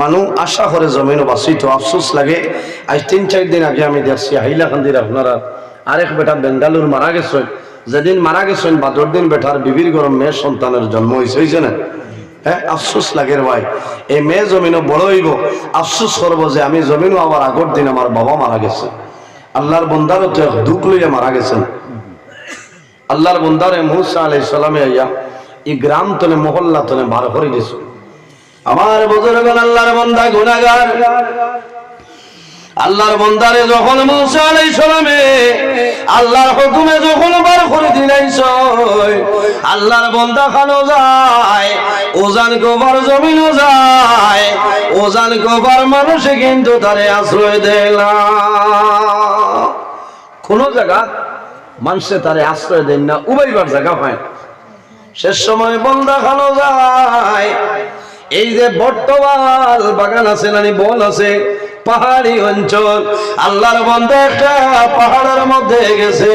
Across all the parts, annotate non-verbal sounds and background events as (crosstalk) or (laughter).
মানুষ আশা করে জমিন বাঁচিত আফসোস লাগে। আজ তিন চার দিন আগে আমি দেখছি হাইলাকান্দির আপনারা। আরেক বেটা বেঙ্গালুর মারা গেছেন যেদিন মারা গেছেন বাদর দিন বেটার বিবির গরম মেয়ের সন্তানের জন্ম হয়েছে হয়েছে না হ্যাঁ আফসোস লাগে ভাই। এই মেয়ে জমিনও বড় হইব। আফসোস করব যে আমি জমিনও আবার আগর দিন আমার বাবা মারা গেছে। আল্লাহর বন্দারও তো দুঃখ লইয়া মারা গেছেন আল্লাহর বন্দারে মুসা আলাই সালামে আইয়া এই গ্রাম তলে মহল্লা তলে বার করে দিয়েছে আমার বুজুর্গ আল্লাহর বন্দা গুনাহগার। আল্লাহর বন্দারে যখন মুসা আল্লাহর হুকুমে যখন বার করে দিলাইছ আল্লাহর বন্দা খানো যায়, ওজান গোবর জমিনও যায়, ওজান গোবর মানুষে কিন্তু তারে আশ্রয় দিলাম কোন জায়গা মানুষে তারে আশ্রয় দেন না, উবাইবার জায়গা পায় শেষ সময় বন্দা খানো যায় এই যে বর্তমান বাগান আছে নানি, বন আছে, পাহাড়ি অঞ্চল, আল্লাহর বন্ধে একটা পাহাড়ের মধ্যে গেছে।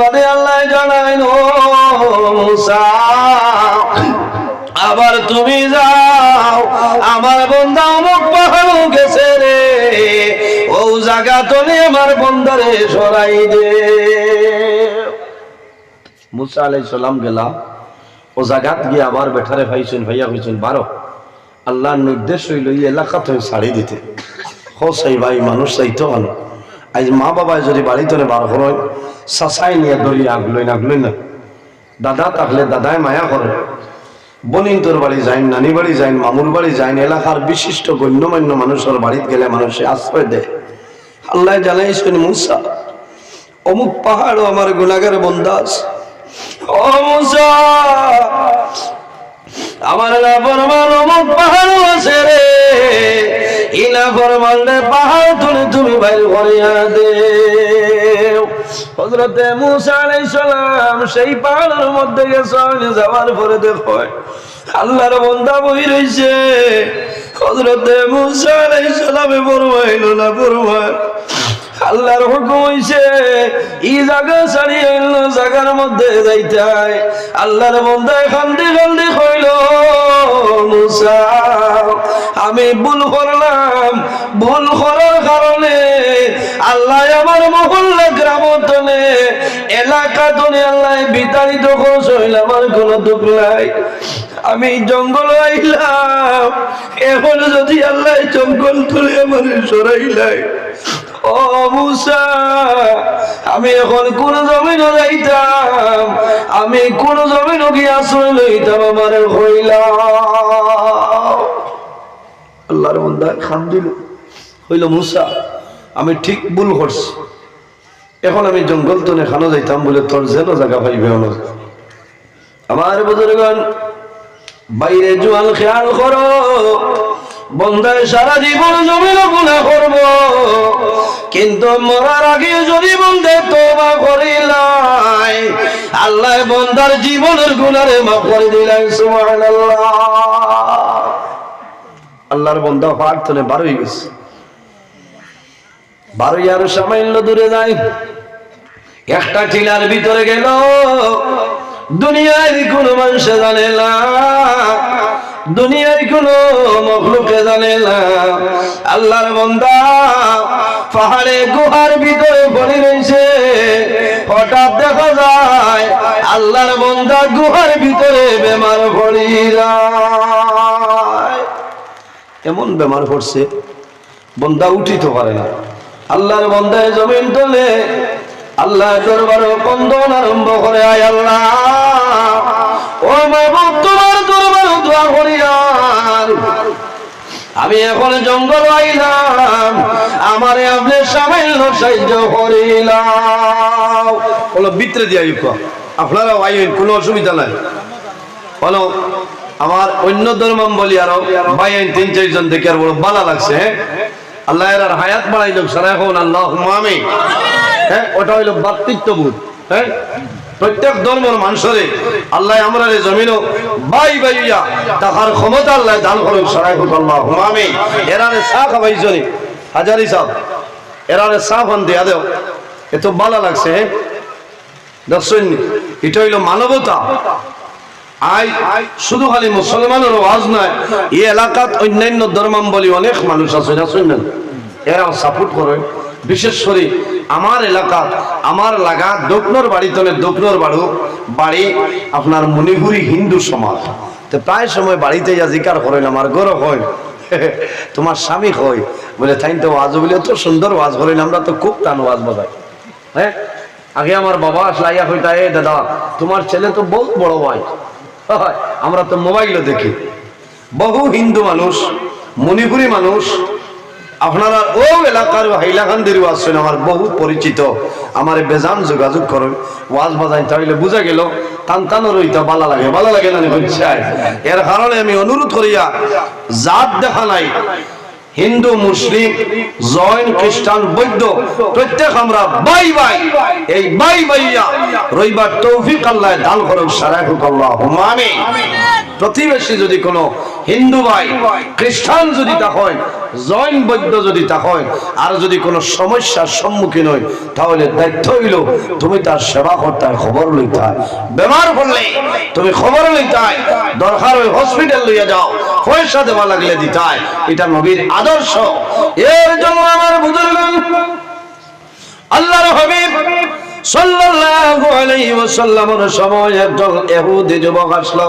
বাদে আল্লাহ জানাই মুসা, আবার তুমি যাও, আমার বন্ধা অমুক পাহাড় গেছে রে। ও জায়গা তোলে আমার বন্দারে সরাই দে। মুসা আলাই সালাম গেলাম। ও জায়গাত গিয়ে আবার বেঠারে ভাইছেন, ভাইয়া হয়েছেন বারো। আল্লাহর নির্দেশ হইল এই এলাকা থেকে ছাড়ি দিতে। হো সেই ভাই, মানুষ চাইতো ভালো আজ মা বাবায় যদি বাড়িতে বার হয় চাচাই নিয়ে ধরি আগলই না আগলই না। দাদা থাকলে দাদাই মায়া করে। বনিন তোর বাড়ি যাইন, নানি বাড়ি যাইন, মামুর বাড়ি যাইন, এলাকার বিশিষ্ট গণ্যমান্য মানুষের বাড়িতে গেলে মানুষে আশ্রয় দেয়। আল্লাহ জানাইছেন মুসা, অমুক পাহাড়ও আমার গুণাগার বন্দাস আমার না অমুক পাহাড় আছে রে। ইনা ফরমান রে পাহাড় তুলে তুমি বাইর করিয়া দে হজরতে মুসা আলাইহিস সালাম সেই পাহাড়ের মধ্যে গেছেন যাওয়ার পরে দেখো, আল্লাহর বন্দা বই রইছে। হজরতে মুসা আলাইহিস সালামে ফরমাইল না ফরমান আল্লাহর হুকুম হইছে, ই জায়গা ছাড়িয়ে অন্য জায়গার মধ্যে যাইতে আল্লাহর বন্ধায় খান্দি খান্দি কইল, মুসা, আমি ভুল করলাম। ভুল করার কারণে আল্লাহ আমার মহল্লা গ্রাম তলে এলাকা তলে আল্লাহ বিতাড়িত করছিল আমার কোনো দুঃখ নাই। আমি জঙ্গল আইলাম, এখন যদি আল্লাহ জঙ্গল তুলে আমার সরাইলাই আমি এখন কোন জমিন যাইতাম, আমি কোন জমিন গিয়ে আশ্রয় লইতাম, আমার হইলাম। আল্লাহর বন্দা খান দিল হইল মুসা, আমি ঠিক ভুল করছি। এখন আমি জঙ্গল তো খানো যাইতাম বলে তোর যেন জায়গা পাইবে আমার বুজুর্গন বাইরে জোয়াল খেয়াল করো। বন্ধায় সারা জীবন জমিন গুণা করব। কিন্তু মরার আগে যদি বন্ধে তোবা করিলাই আল্লাহ বন্দার জীবনের গুণারে মাফ করে দিলেন, সুবহানাল্লাহ। আল্লাহর বন্ধা প্রার্থনে বারোই গেছে। বারোই আরও সামান্য দূরে যায় একটা টিলার ভিতরে গেল। দুনিয়ার কোন মানুষ জানে না। দুনিয়ার কোন মখলুকে জানে না। আল্লাহর বন্দা পাহাড়ে, গুহার ভিতরে পড়ে রয়েছে। হঠাৎ দেখা যায় আল্লাহর বন্দা গুহার ভিতরে বেমার পড়ি এমন বেমার পড়ছে? বন্দা উঠিতে পারে না। আল্লাহর বন্দায় জমিন তোলে আল্লাহ দরবার কন্দন আরম্ভ করে আয় আল্লাহ। ও মাহবুব আমি এখন জঙ্গল আইলাম, আমারে আপনি সামান্য সাহায্য করিলাম। বলো, বিত্রে দিয়া আপনারা আইন, কোনো অসুবিধা নাই। বলো, আমার অন্য ধর্মাম বলি আরও, ভাই আইন, তিন, চারজন দেখে আর বড় বালা লাগছে হ্যাঁ? আল্লাহ এর হায়াত বাড়াই দেব সারা এখন আল্লাহ আমি হ্যাঁ ওটা হইল বাতৃত্ববোধ হ্যাঁ? প্রত্যেক ধর্মের মানুষরে আল্লাহ আমরা জমিনও বাই বাইয়া তাহার ক্ষমতা আল্লাহ দান করুন, সারাই আল্লাহ আমি এরারে চা খাবাইছনি হাজারি সাহ। এরারে চা ফান দিয়া দেও। এত ভালো লাগছে দর্শন এটা হইল মানবতা। আই, শুধু খালি মুসলমানের ওয়াজ নয়, এই এলাকাত অন্যান্য ধর্মাম্বলী অনেক মানুষ আছে না শুনলেন এরা সাপোর্ট করে। বিশেষ করে আমার এলাকা, আমার লাগা দক্ষিণর বাড়ি তলে দক্ষিণর বাড়ু, বাড়ি আপনার মণিপুরি হিন্দু সমাজ। তো প্রায় সময় বাড়িতে যা জিকার করেন, আমার গৌরব হয়। (laughs) তোমার স্বামী হয়। বলে তাই তো ওয়াজ বলে তো সুন্দর ওয়াজ করেন, আমরা তো খুব টান ওয়াজ বাজাই। হ্যাঁ? আগে আমার বাবা আসলাইয়া কইতা এ দাদা, তোমার ছেলে তো বহুত বড় ভাই। (laughs) আমরা তো মোবাইলও দেখি। বহু হিন্দু মানুষ, মণিপুরি মানুষ আপনারা ও এলাকার হাইলাকান্দির আছেন আমার বহু পরিচিত। আমার বেজান যোগাযোগ করেন ওয়াজ বাজাই তাহলে বুঝা গেল টান টানোর ওইটা ভালো লাগে ভালো লাগে না হচ্ছে এর কারণে আমি অনুরোধ করিয়া, জাত দেখা নাই, হিন্দু, মুসলিম, জৈন, খ্রিস্টান, বৌদ্ধ, প্রত্যেক আমরা বাই বাই, এই বাই বাইয়া রইবার তৌফিক আল্লাহ দান করুক, সারা হোক আল্লাহ। হুমামি প্রতিবেশী যদি কোনো হিন্দু ভাই খ্রিস্টান যদি তা হয় জৈন বৈদ্য যদি তা হয় আর যদি কোনো সমস্যার সম্মুখীন হয় তাহলে দায়িত্ব হইল তুমি তার সেবা করতে হয়, খবর লইতে। বেমার পড়লে তুমি খবর লইতে হয় দরকার ওই হসপিটাল লইয়া যাও পয়সা দেওয়া লাগলে দিতে হয় এটা নবীর আদর্শ। এর জন্য আমার বুজুর্গ আল্লাহর হাবিব সাল্লাল্লাহু আলাইহি ওয়াসাল্লামের সময় একজন ইহুদি যুবক আসলো।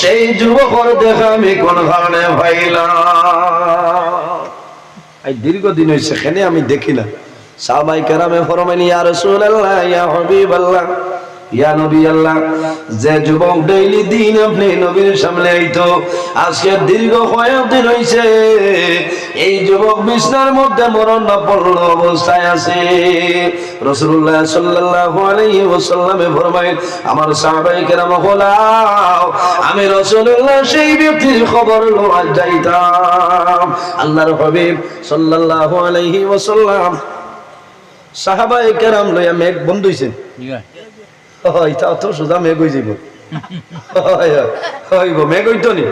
সেই যুবকর দেখে আমি কোন কারণে ভাইলাম এই দীর্ঘদিন হয়েছে সেখানে আমি দেখি না। সাবাই কেরামে ফরমাইনি ইয়া আল্লাহ ইয়া হাবিবাল্লাহ ইয়া নবী আল্লাহ, যে যুবক ডেইলি দিন আপনি নবীর সামনে আইতো, আজকে দীর্ঘ কয়েকদিন হইছে, এই যুবক বিছনার মধ্যে মরণ পড়ল অবস্থায় আছে। রাসূলুল্লাহ সাল্লাল্লাহু আলাইহি ওয়াসাল্লামে ফরমাইন আমার হলাও আমি রাসূলুল্লাহ সেই ব্যক্তির খবর লওয়া যাইতাম আল্লাহর হাবিব সাল্লাল্লাহু আলাইহি ওয়াসাল্লাম সাহাবায়ে কেরাম লইয়া মেঘ বন্ধ হইছে। এটা অত সোজা মেঘ হয়ে যাব। হইব মেঘ হইতো নি?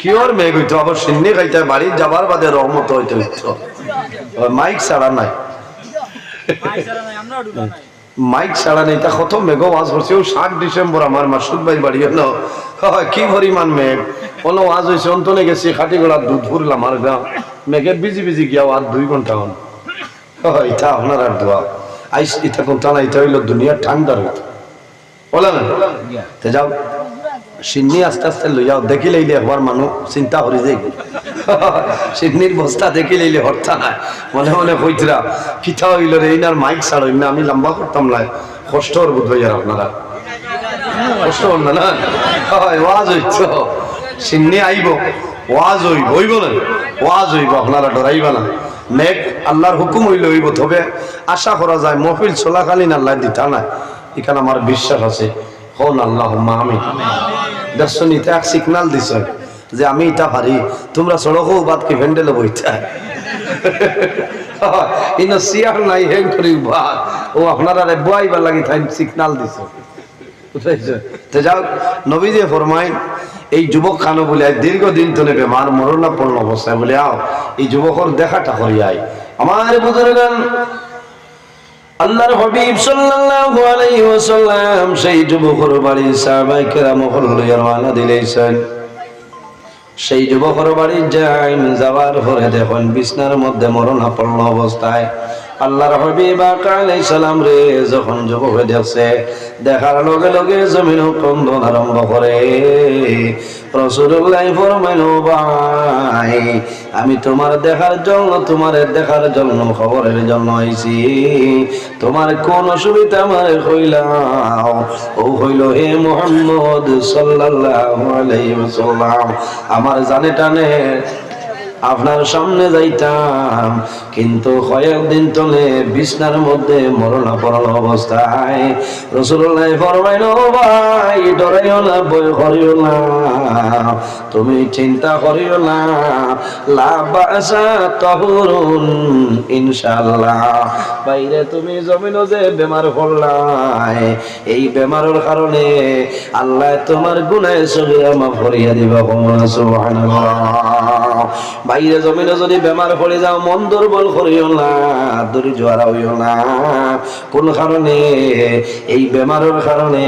কিয়র মেঘ হইতো আবার সিন্নি খাইতে বাড়ি যাবার বাদে রহমত হইতে হইতো মাইক ছাড়া নাই। মাইক ছাড়া নেই তা কত মেঘ ওয়াজ করছে ও ষাট ডিসেম্বর আমার মাসুদ ভাই বাড়ি হলো কি পরিমাণ মেঘ। কোনো ওয়াজ হয়েছে অন্তনে গেছি খাটি গোড়া দুধ ফুরলাম আর গা মেঘে বিজি বিজি গিয়া আর দুই ঘণ্টা হন এটা আপনার আর দোয়া আইস এটা কোন টানা এটা হইল দুনিয়া ঠান্ডার হইতো না আস্তে আস্তে চিন্তা (laughs) বস্তা নাই। মনে মনে মাইক না, আমি লম্বা করতাম লাই কষ্ট হর বোধ হইয়ার আপনারা। কষ্ট না না? ওয়াজ হইতো সিন্নি আইব, ওয়াজ হইব হইব না? ওয়াজ হইব, আপনারা ডরাইবা না। নেক, আল্লাহর হুকুম হইলে হইব, তবে আশা করা যায়, মহফিল চলাকালীন আল্লাহ দিতা নাই। এখানে আমার বিশ্বাস আছে। হন আল্লাহ আমি দর্শনীতে এক সিগনাল দিছ যে আমি এটা পারি। তোমরা সড়কও বাদ কি ভেন্ডেলে বইটা (laughs) ইনো সিয়ার নাই, হেং করি বাদ ও আপনারা বুয়াইবার লাগি তাই সিগনাল দিছ। তো যাও নবী দিয়ে ফরমাই এই যুবক খানো বলে দীর্ঘদিন তো নেবে মার মরণাপন্ন অবস্থায় বলে, আও, এই যুবকর দেখাটা করিয়াই আমার বুজুর্গান আল্লাহর হাবিব সাল্লাল্লাহু আলাইহি ওয়াসাল্লাম সেই যুবকর বাড়ি সাহাবায়ে কেরাম হল্লাইয়া রওনা দিলেছেন। সেই যুবকর বাড়ি যাই যাওয়ার পরে দেখুন, বিছনার মধ্যে মরণাপন্ন অবস্থায় আল্লাহর হাবিব আলাইহিস সালাম রে, যখন যুবক দেখছে দেখার লগে লগে জমিন কন্দন আরম্ভ করে। রসুল্লাহ ফরমাইল ভাই, আমি তোমার দেখার জন্য, তোমার দেখার জন্য, খবরের জন্য আইছি। তোমার কোন অসুবিধা আমার হইলাম ও হইল হে মোহাম্মদ সাল্লাল্লাহু আলাইহি ওয়াসাল্লাম, আমার জানে টানে আপনার সামনে যাইতাম। কিন্তু কয়েকদিন তলে বিছনার মধ্যে মরণা মরণাপন্ন অবস্থায়। রসুল্লাহ ফরমাইল ভাই, ডরাইও না বই করিও না। তুমি চিন্তা করিও না। লাবাসা তহরুন ইনশাল্লাহ বাইরে তুমি জমিনও যে বেমার পড়লাই, এই বেমারের কারণে আল্লাহ তোমার গুনায় সগিরা মাফ করিয়া দিবা কমনা সুবহানাল্লাহ। বাইরে জমিনে যদি বেমার পড়ে যাও, মন দুর্বল করিও না, ধৈর্য হারাইও না। কোন কারণে? এই বেমারের কারণে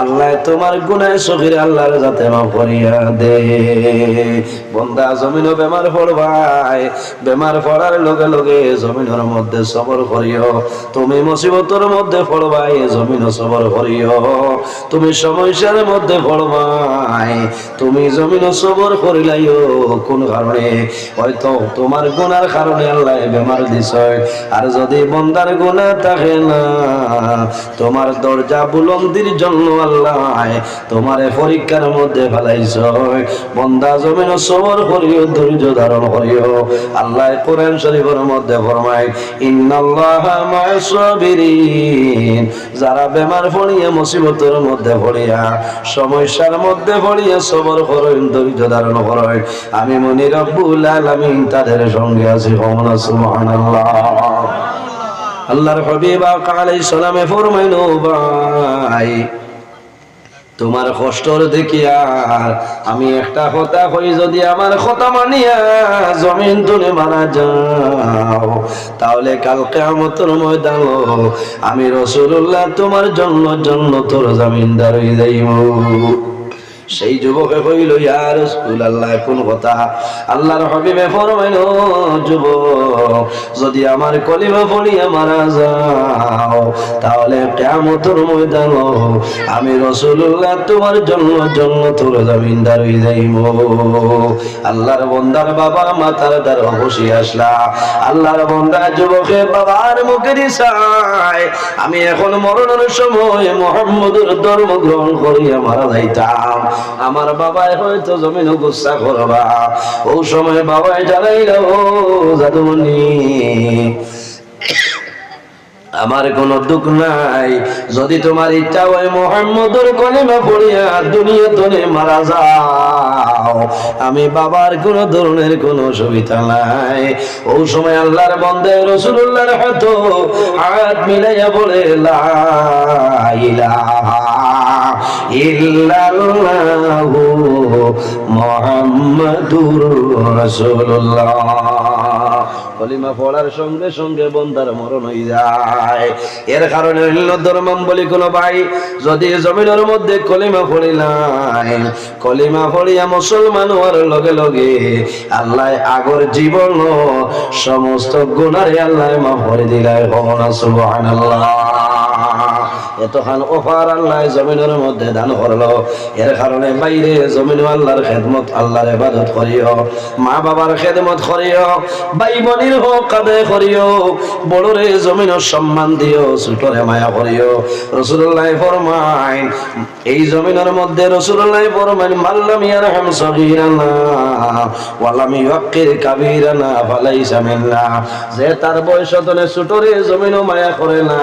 আল্লাহ তোমার গুনায় সগির আল্লাহর যাতে মাফ করিয়া দে। বন্দা, জমিনও বেমার পড়বাই বেমার পড়ার লগে লগে জমিনের মধ্যে সবর করিও। তুমি মুসিবতের মধ্যে পড়বাই জমিনও সবর করিও। তুমি সমস্যার মধ্যে পড়বাই তুমি জমিনও সবর করিলাইও, কোন কারণে? হয়তো তোমার গুনার কারণে আল্লাহ বেমার দিছ। আর যদি বন্দার গুণা থাকে না, তোমার দরজা বুলন্দির জন্য আল্লাহ তোমার পরীক্ষার মধ্যে ফেলাইছ। বন্দা জমিন সবর করিও, ধৈর্য ধারণ করিও। আল্লাহ কোরআন শরীফের মধ্যে ফরমায়, ইন্নাল্লাহ যারা বেমার পড়িয়া, মুসিবতের মধ্যে পড়িয়া, সমস্যার মধ্যে পড়িয়া সবর করেন, ধৈর্য ধারণ করেন। আমি মনি রব্বুল আলামিন তাদের সঙ্গে আছি হমনা সুবহানাল্লাহ। আল্লাহর হাবিব আলাইহিস সালামে ফরমাইলো, ভাই, তোমার কষ্টর দেখিয়া আমি একটা কথা হই যদি আমার কথা মানিয়া জমিন তুলে মারা যাও, তাহলে কাল কেমতর ময়দান আমি রসুল্লাহ তোমার জন্য জন্য তোর জামিনদার হয়ে যাইব। সেই যুবকে কইল ইয়া রাসূল আল্লাহ কোন কথা? আল্লাহর হাবিবে ফরমাইল যুবক, যদি আমার কলিমা পড়িয়া মারা যাও, তাহলে কিয়ামতের ময়দান আমি রাসূলুল্লাহ তোমার জন্য জন্য তোর জামিনদার হই যাইব। আল্লাহর বন্দার বাবা মাতার দ্বার বসে আসলা। আল্লাহর বন্দা যুবকে বাবার মুখের ইসায় আমি এখন মরণের সময় মোহাম্মদের ধর্ম গ্রহণ করিয়া মারা যাইতাম। আমার বাবাই হয়তো জমিন গুসা করবা। ও সময় বাবাই জানাইল জাদুমণি। আমার কোন দুঃখ নাই। যদি তোমার ইচ্ছা হয়, মোহাম্মদুর কলিমা পড়িয়া দুনিয়া তনে মারা যাও আমি বাবার কোন ধরনের কোন অসুবিধা নাই। ও সময় আল্লাহর বন্ধে রসুল্লাহর হাত হাত মিলাইয়া বলে ইল্লাল্লাহু মুহাম্মাদুর রাসূলুল্লাহ। কলিমা পড়ার সঙ্গে সঙ্গে বন্দার মরণ হয়ে যায়। এর কারণে হইল ধর্মাম বলি কোন ভাই, যদি জমিনের মধ্যে কলিমা পড়িলাই কলিমা পড়িয়া মুসলমান হওয়ার লগে লগে আল্লাহ আগর জীবন সমস্ত গুণারে আল্লাহ মা ভরে দিলাই হন সুবহানাল্লাহ। এতখান অফার আল্লাহ জমিনের মধ্যে দান করল। এর কারণে বাইরে জমিন আল্লাহর খেদমত, আল্লাহর ইবাদত করিও, মা বাবার খেদমত করিও ভাই বোনের হোক কাদে করিও, বড়রে জমিনের সম্মান দিও, ছোটরে মায়া করিও। রসুল্লাহ ফরমাইন, এই জমিনের মধ্যে রসুল্লাহ ফরমাইন মাল্লাম ইয়ারহাম সগীরানা ওয়ালাম ইউক্কির কাবীরানা ফালাইসা মিন্না। যে তার বয়স ছোটরে জমিনও মায়া করে না,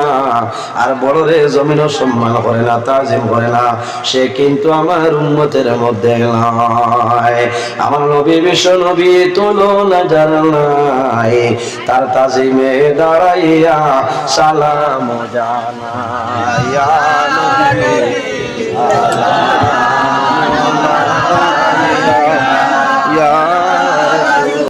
আর বড়রে জমিনও সম্মান করে না, তাজিম করে না। সে কিন্তু আমার উন্মতের মধ্যে নয় আমার নবী বিশ্ব নবী তুলনা জানাই তার তাজিমে দাঁড়াইয়া সালাম জানাইয়া সালাম